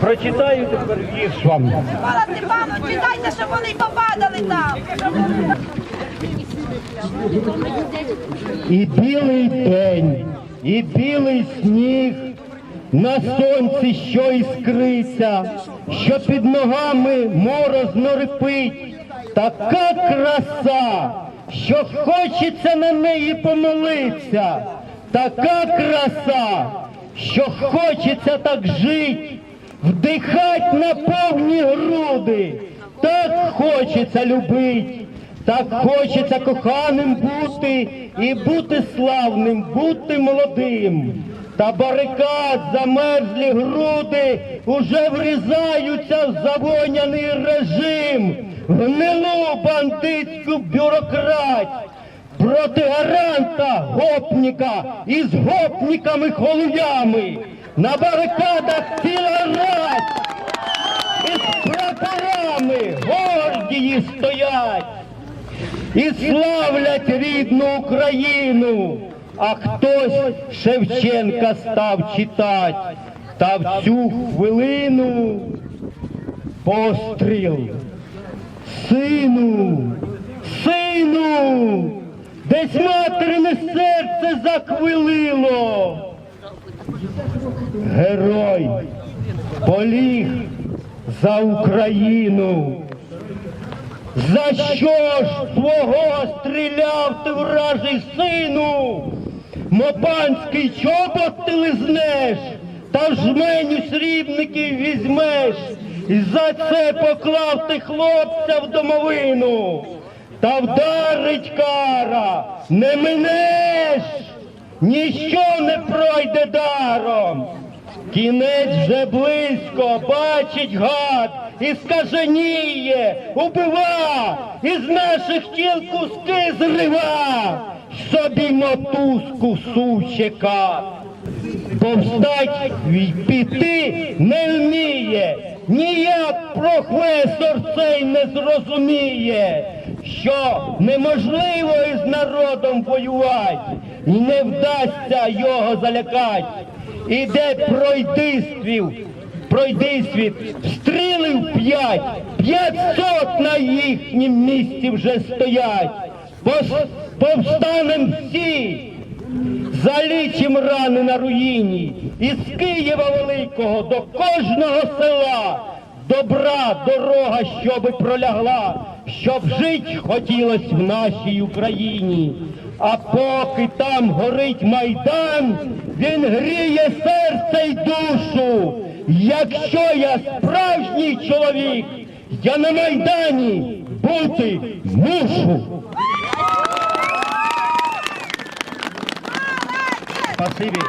Прочитаю тепер вірш вам. Микола Степанович, віддайте, щоб вони попадали там. І білий день, і білий сніг, на сонці, що іскриться, що під ногами морозно рипить, така краса, що хочеться на неї помолитися, така краса, що хочеться так жить, вдихать на повні груди, так хочеться любить. Так хочеться коханим бути і бути славним, бути молодим. Та барикад замерзлі груди уже врізаються в завоняний режим, гнилу бандитську бюрократію. Проти гаранта гопніка із гопніками-холуями. На барикадах ціла рать із прапорами гордії стоять і славлять рідну Україну. А хтось Шевченка став читать, та в цю хвилину постріл. Сину, десь материне серце заквилило. Герой поліг за Україну. За що ж свого стріляв ти вражий сину? Мопанський чобот ти лизнеш, та в жменю срібників візьмеш, і за це поклав ти хлопця в домовину. Та вдарить кара, не минеш, ніщо не пройде даром. Кінець вже близько, бачить гад, і скаженіє, убива, із наших тіл куски зрива, собі мотузку сучека. Повстать й піти не вміє, ніяк професор цей не зрозуміє, що неможливо із народом воювати, не вдасться його залякать. Іде пройдисвів, пройдисвіт, стрілив п'ять, п'ятсот на їхнім місці вже стоять. Повстанем всі, залічим рани на руїні, із Києва Великого до кожного села. Добра дорога, щоби пролягла, щоб жить хотілось в нашій Україні. А поки там горить майдан, він гріє серце й душу. Якщо я справжній чоловік, я на майдані бути мушу. Спасибі.